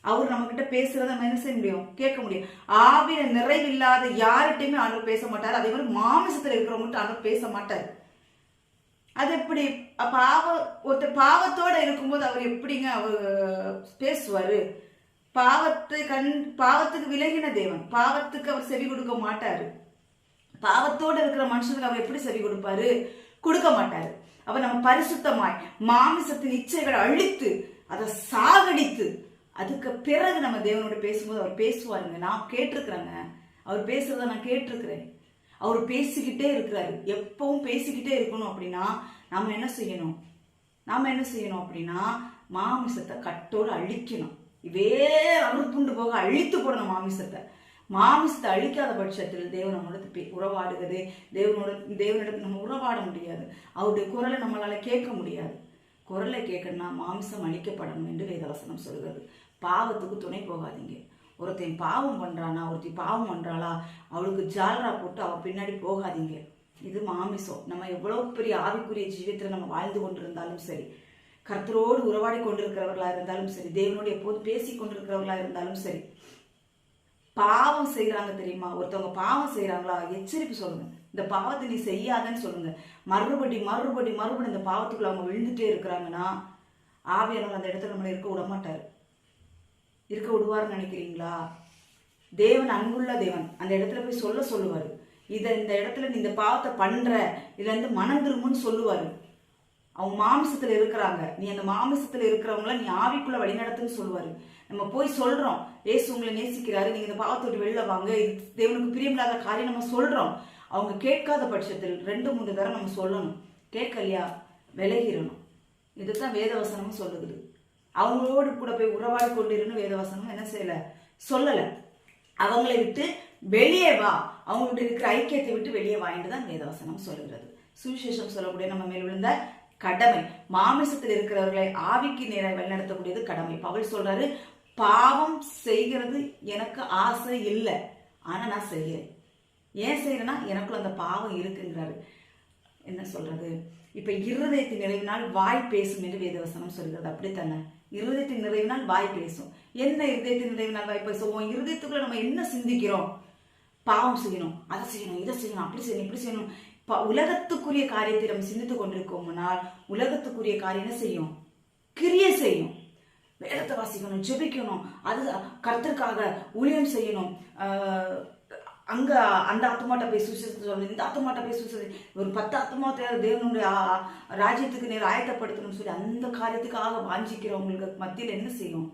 அவர் நம்ம கிட்ட பேசுறத நம்ம என்ன செய்ய முடியும்? கேட்க முடியும். ஆவில நிறைவில்லாத யார்கிட்டயுமே ஆண்டவர் பேச மாட்டார். அதே மாதிரி மாமிசத்துல இருக்கிறவங்ககிட்ட ஆண்டவர் பேச மாட்டார். அது எப்படி? பாவ ஒருத்தர் பாவத்தோட இருக்கும்போது அவர் எப்படிங்க அவர் பேசுவாரு? பாவத்தை கண் பாவத்துக்கு விலகின தேவன். பாவத்துக்கு அவர் செவி கொடுக்க மாட்டாரு. பாவத்தோட இருக்கிற மனுஷனுக்கு அவர் எப்படி செவி கொடுப்பாரு? கொடுக்க மாட்டாரு. அவர் நம்ம பரிசுத்தமாய் மாமிசத்தின் இச்சைகளை அழித்து அதை சாகடித்து அதுக்கு பிறகு நம்ம தேவனோட பேசும்போது அவர் பேசுவாருங்க. நான் கேட்டிருக்கிறேங்க. அவர் பேசுறத நான் கேட்டிருக்கிறேன். அவர் பேசிக்கிட்டே இருக்கிறாரு. எப்பவும் பேசிக்கிட்டே இருக்கணும் அப்படின்னா நாம என்ன செய்யணும்? நாம என்ன செய்யணும் அப்படின்னா மாமிசத்தை கட்டோடு அழிக்கணும். இதே அறுப்புண்டு போக அழித்து போடணும் மாமிசத்தை. மாமிசத்தை அழிக்காத பட்சத்தில் தேவன் நம்மளோட உறவாடுகிறது. தேவனோட தேவனிடத்தில் நம்ம உறவாட முடியாது. அவருடைய குரலை நம்மளால கேட்க முடியாது. குரலை கேட்கணும்னா மாமிசம் அழிக்கப்படணும் என்று வேதவசனம் சொல்கிறது. பாவத்துக்கு துணை போகாதீங்க. ஒருத்தன் பாவம் பண்ணுறானா ஒருத்தி பாவம் பண்ணுறாளா அவளுக்கு ஜாலரா போட்டு அவள் பின்னாடி போகாதீங்க. இது மாமிசம். நம்ம எவ்வளோ பெரிய ஆவிக்குரிய ஜீவியத்தில் நம்ம வாழ்ந்து கொண்டிருந்தாலும் சரி கர்த்தரோடு உறவாடி கொண்டிருக்கிறவர்களாக இருந்தாலும் சரி தேவனோடு எப்போது பேசி கொண்டிருக்கிறவர்களாக இருந்தாலும் சரி பாவம் செய்கிறாங்க தெரியுமா? ஒருத்தவங்க பாவம் செய்கிறாங்களா எச்சரிப்பு சொல்லுங்க. இந்த பாவத்தை நீ செய்யாதன்னு சொல்லுங்க. மறுபடி மறுபடி மறுபடி இந்த பாவத்துக்குள்ள அவங்க விழுந்துட்டே இருக்கிறாங்கன்னா ஆவியானவர் அந்த இடத்துல நம்மளை இருக்க விட மாட்டார் இருக்க விடுவார்னு நினைக்கிறீங்களா? தேவன் அன்புள்ள தேவன். அந்த இடத்துல போய் சொல்ல சொல்லுவார். இதை இந்த இடத்துல நீ இந்த பாவத்தை பண்ணுற இதுலேருந்து மனம் திரும்புன்னு சொல்லுவார். அவங்க மாமிசத்தில் இருக்கிறாங்க. நீ அந்த மாமிசத்தில் இருக்கிறவங்கள நீ ஆவிக்குள்ள வழிநடத்துன்னு சொல்லுவார். நம்ம போய் சொல்கிறோம் ஏசு உங்களை நேசிக்கிறாரு. நீங்கள் இந்த பாவத்தை விட்டு வெளில வாங்க. இது தேவனுக்கு பிரியமில்லாத காரியம் நம்ம சொல்கிறோம் அவங்க கேட்காத பட்சத்தில் ரெண்டு மூணு தடவை நம்ம சொல்லணும். கேட்கலையா? விலகிடணும். இதுதான் வேதவசனமும் சொல்லுது அவங்களோடு கூட போய் உறவாடி கொண்டிருன்னு வேதவசனம் என்ன செய்யலை? சொல்லலை. அவங்களை விட்டு வெளியே வா. அவங்கள்ட்ட இருக்கிற ஐக்கியத்தை விட்டு வெளியே வாங்கிட்டு தான் வேதவசனம் சொல்லுகிறது. சுவிசேஷம் சொல்லக்கூடிய நம்ம மேல் விழுந்த கடமை. மாமிசத்தில் இருக்கிறவர்களை ஆவிக்கு நேராக வழிநடத்தக்கூடியது கடமை. பவுல் சொல்றாரு பாவம் செய்கிறது எனக்கு ஆசை இல்லை. ஆனா நான் செய்கிறேன். ஏன் செய்யறேன்னா எனக்குள்ள அந்த பாவம் இருக்குங்கிறாரு. என்ன சொல்றது? இப்ப இருதயத்தின் நிறைவினால் வாய் பேசும் என்று வேதவசனம் சொல்கிறது. அப்படித்தானே? இருதயத்தின் நிறைவினால் வாய் பேசும். என்ன இருதயத்தின் நிறைவினால் வாய் பேசும்? உன் இருதயத்துக்குள்ள நம்ம என்ன சிந்திக்கிறோம்? பாவம் செய்யணும். அதை செய்யணும் இதை செய்யணும் அப்படி செய்யணும் இப்படி செய்யணும். உலகத்துக்குரிய காரியத்தை நம்ம சிந்தித்துக் கொண்டிருக்கோம்னால் உலகத்துக்குரிய காரியம் என்ன செய்யும்? கிரியை செய்யும். வேதத்தை வாசிக்கணும் ஜெபிக்கணும். அது கர்த்தருக்காக ஊழியம் செய்யணும். ஆஹ் அங்க அந்த ஆத்மாட்ட போய் சுவிசேஷத்தை சொல்லணும் இந்த ஆத்மாட்ட போய் சுவிசேஷம் ஒரு பத்து ஆத்மாத்தை தேவனுடைய ராஜ்யத்துக்கு நேர் ஆயத்தப்படுத்தணும்னு சொல்லி அந்த காரியத்துக்காக வாஞ்சிக்கிறவங்களுக்கு மத்தியில் என்ன செய்யும்?